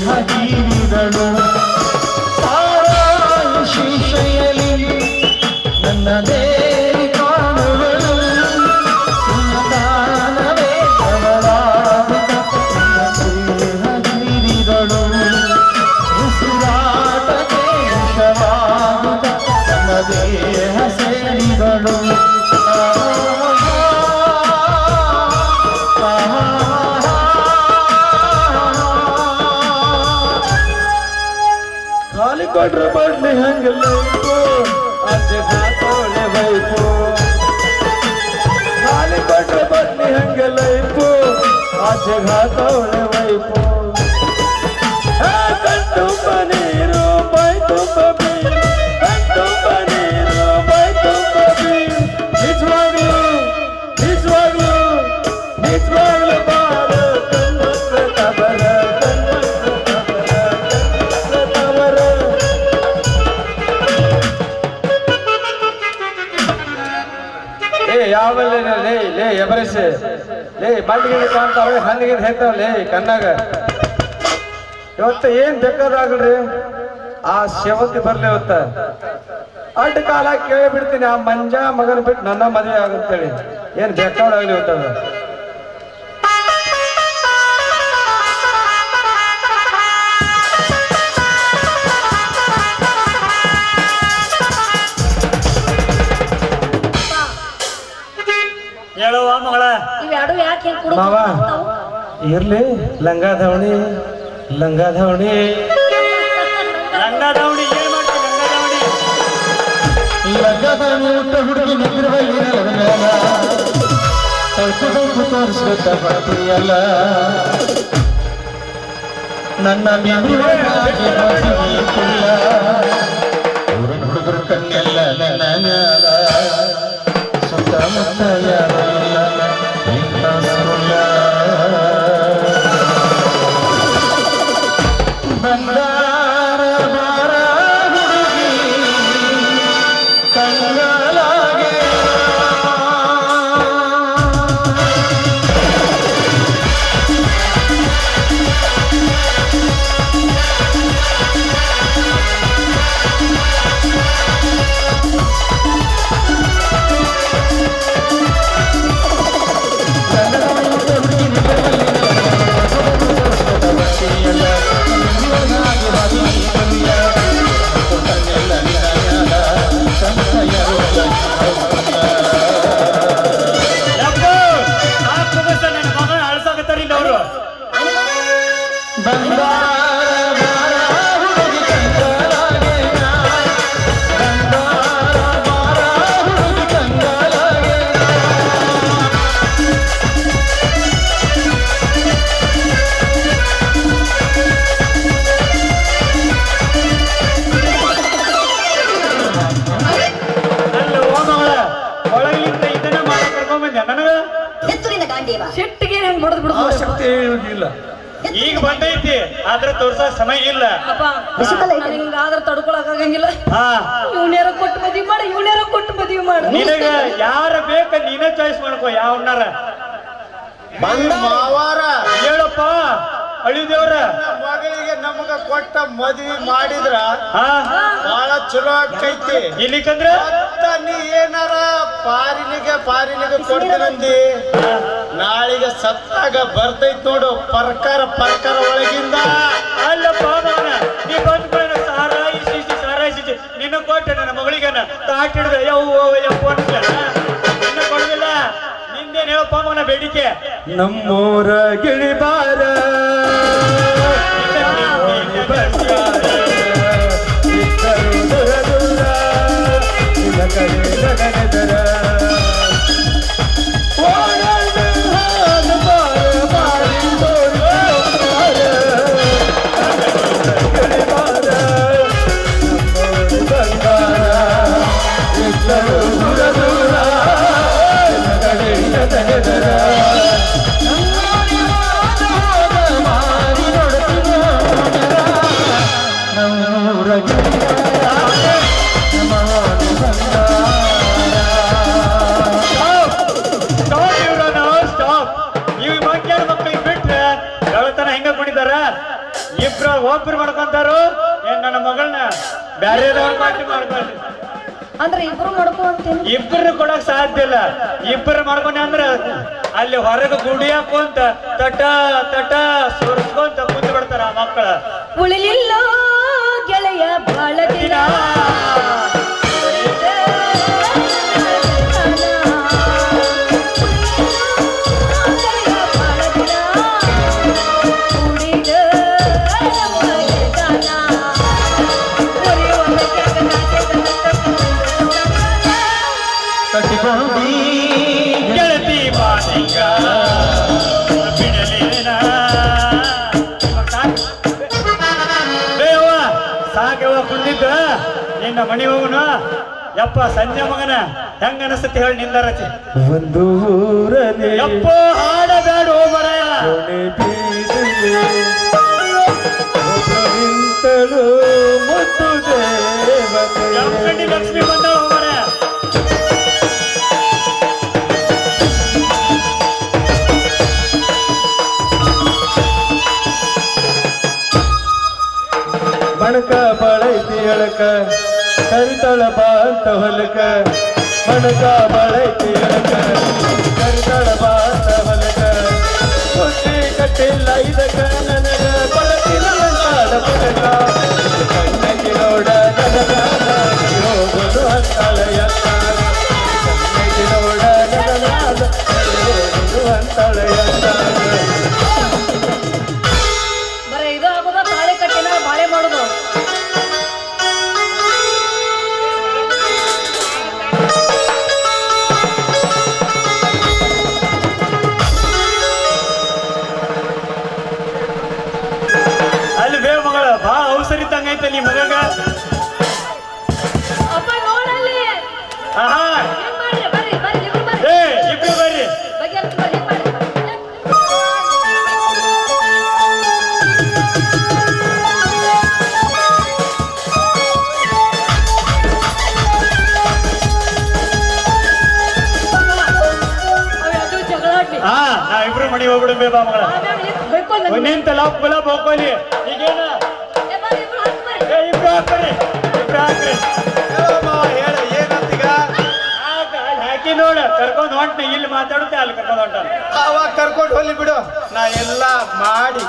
你 ಕೊಟ್ರ ಬಡ್ಲಿ ಹಂಗಿಲ್ಲ ಅಜ್ಜ ಹಾಕೋಳೆ ವೈಪು ಖಾಲಿ ಕೊಟ್ರ ಬಡ್ಲಿ ಹಂಗಿಲ್ಲ ಅಜ್ಜ ಹಾಕೋಳೆ ವೈಪು ಆ ಕಣ್ತುಂಬ ಯಾವಲ್ಲ ಲೇ ಲೇ, ಎಬರಿಸಿ. ಲೇ ಬಂಡಿಗೆ ಕಾಣ್ತಾವೆ ಹಣ್ಣಿಗೆ ಹೇಳ್ತಾವ ಲೇ, ಕಣ್ಣಾಗ. ಇವತ್ತು ಏನ್ ಬೇಕಾದಾಗಲ್ರಿ ಆ ಸೇವತಿ ಬರ್ಲಿ ಇವತ್ತ. ಅಡ್ಡ ಕಾಲ ಕೇಳಿ ಬಿಡ್ತೀನಿ ಆ ಮಂಜ ಮಗನ ಬಿಟ್ಟು ನನ್ನ ಮದುವೆ ಆಗುತ್ತೇಳಿ. ಏನ್ ಬೇಕಾದಾಗ್ಲಿ ಇವತ್ತದ ಹೇಳುವ ಮಗಳ. ಇವೆರಡು ಯಾಕೆ ಹೆಂಗ್ ಕುಡು ಮಾವ ಇರ್ಲಿ ಲಂಗ ಧಾವಣಿ ಲಂಗ ಧಾವಣಿ ಲಂಗ ದಾವಣಿ ಏನ್ ಲಂಗ ದಾವಣಿ? ನನ್ನ ಹುಡುಗರು ಕಣ್ಣೆಲ್ಲ ನನ್ನ ಸಿಟ್ಟಿಗೆ ಹೆಂಗ್ ಬಡದ್ ಶಕ್ತಿ ಇಲ್ಲ ಈಗ ಬಂದೈತಿ ಆದ್ರೆ ತೋರ್ಸೋ ಸಮಯ ಇಲ್ಲ. ಅಪ್ಪ ಹಿಂಗಾದ್ರೆ ತಡ್ಕೊಳಕ್ ಆಗಂಗಿಲ್ಲ ಹಾ. ಇವ್ನ್ಯಾರ ಕೊಟ್ಟು ಮದ್ವಿ ಮಾಡ ಇವ್ನ್ಯಾರ ಕೊಟ್ಟು ಮದ್ವಿ ಮಾಡ. ನಿನಗ ಯಾರ ಬೇಕ ನೀನೇ ಚಾಯ್ಸ್ ಮಾಡ್ಕೋ ಯಾವನ್ನಾರ. ಮಾವಾರ. ಹೇಳಪ್ಪ ಅಳಿದೇವ್ರ. ಮಗಳಿಗೆ ನಮಗ ಕೊಟ್ಟ ಮದ್ವಿ ಮಾಡಿದ್ರ ಹಾ. ಬಹಳ ಚಲೋ ಆಕೈತಿ ಇಲ್ಲಿಕಂದ್ರ? ಮತ್ತ ನೀ ಏನಾರ ಪಾರಿನಿಗೆ ಪಾರಿನಿಗೆ ಕೊಡ್ತೀನಂದಿ? ನಾಳಿಗೆ ಸತ್ತಾಗ ಬರ್ತೈತ್ ನೋಡು. ಪರ್ಕಾರ ಪರ್ಕಾರ ಒಳಗಿಂದ. ಅಲ್ಲ ಪಾಪನ ನೀ ಬಂತು ಸಾರಾಯಿಸಿ ಸಾರಾಯಿಸಿ ನಿನ್ನ ಕೊಟ್ಟೆ ನನ್ನ ಮಗಳಿಗನ ತಾಟ್ ಹಿಡ್ದ ಯವ್ವ ಅಂದ್ಲ. ನಿನ್ನ ಕೊಡುದಿಲ್ಲ. ನಿಂದೇನ್ ಹೇಳಪ್ಪ ಮನ ಬೇಡಿಕೆ? ನಮ್ಮೂರ ಗಿಳಿಬಾರ. ಇಬ್ರ ಒಬ್ರು ಮಾಡ್ಕೊಂತಾರು. ಏನ್ ನನ್ನ ಮಗಳನ್ನ ಬ್ಯಾರೆದವ್ರ ಪಾರ್ಟಿ ಮಾಡ್ಕೊಳ್ರಿ ಅಂದ್ರೆ ಇಬ್ರು ಮಾಡ್ಕೊ ಅಂತೀನಿ ಇಬ್ಬರು ಕೊಡಕ್ ಸಾಧ್ಯ ಇಲ್ಲ. ಇಬ್ಬರು ಮಾಡ್ಕೊಂಡೆ ಅಂದ್ರೆ ಅಲ್ಲಿ ಹೊರಗೆ ಗುಡಿ ಹಾಕೊಂತ ತಟ ತಟ ಸುರ್ಕೊಂತ ಕುಂತ ಬಿಡ್ತಾರ ಆ ಮಕ್ಕಳ. ಉಳಿಲಿಲ್ಲ ಸಾಕವ ಕುಂದಿದ್ದ. ನಿನ್ನ ಮಣಿ ಯಪ್ಪ ಸಂಜೆ ಮಗನ. ಹೇಳಿ ನಿಂದರಚಿ ಒಂದು ಊರಲ್ಲಿ ಯಪ್ಪ ಹಾಡಬೇಡ ಹೋಗರಯ ನಿಂತಳು ಮತ್ತು ಬಳೈತಿ ಎಳಕ ಕರಿತಳ ಬಾ ಅಂತ ಹೊಲಕ ಮಣಕ ಬಳೈತಿ ಎಳಕ ಕರಿತಳ ಬಾ ಅಂತ ಹೊಲಕ ಬುದ್ಧಿ ಕಟ್ಟಿಲ್ಲ ಇದಕ ನನಗ ಬಳಕಿಲ್ಲ ಅಂತಾಳ ಪುಲಕ ಕಣ್ಣಗಿ ನೋಡ ನನಗ ಮಣಿ ಹೋಗ್ಬಿಡು ಬೇ ಬಾ ಮಗಳ. ನಿಂತಲ್ಲ ಗುಲಾಬ್ ಹೋಗ್ಕೊಳ್ಳಿ ಈಗೇನ? ಏ ಬರ್ರಿ, ಇಬ್ರು ಹಾಕ್ರಿ. ಇಬ್ರು ಹಾಕಿ ನೋಡ. ಕರ್ಕೊಂಡು ಹೊಂಟ್ನಿ. ಇಲ್ಲಿ ಮಾತಾಡುತ್ತೆ ಅಲ್ಲಿ ಕರ್ಕೊಂಡ್ ಹೊಂಟ. ಅವಾಗ ಕರ್ಕೊಂಡು ಹೋಗ್ಲಿ ಬಿಡು. ನಾ ಎಲ್ಲ ಮಾಡಿ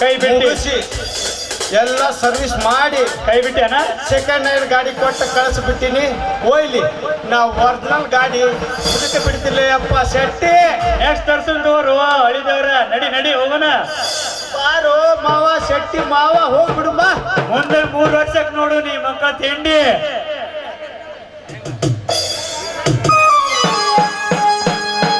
ಕೈ ಬಿಟ್ಟಿ. ಮುಗಿಸಿ ಎಲ್ಲ ಸರ್ವಿಸ್ ಮಾಡಿ ಕೈ ಬಿಟ್ಟೇನ ಸೆಕೆಂಡ್ ಹ್ಯಾಂಡ್ ಗಾಡಿ ಕೊಟ್ಟು ಕಳಿಸ್ಬಿಟ್ಟಿನಿ. ಹೋಯ್ಲಿ ನಾವು ಒರಿಜಿನಲ್ ಗಾಡಿ. ಇದಕ್ಕೆ ಬಿಡ್ತಿಲ್ಲ ಅಪ್ಪ ಶೆಟ್ಟಿ ತರ್ಸನ್ ತಗೋರು ಅಳಿದವ್ರ ನಡಿ ನಡಿ ಹೋಗೋಣ. ಬಾರೋ ಮಾವ ಶೆಟ್ಟಿ ಮಾವ ಹೋಗ್ಬಿಡು ಬಾ. ಮುಂದೆ ಮೂರ್ ವರ್ಷಕ್ಕೆ ನೋಡು ನೀ ಮಕ್ಕಳ ತಿಂಡಿ.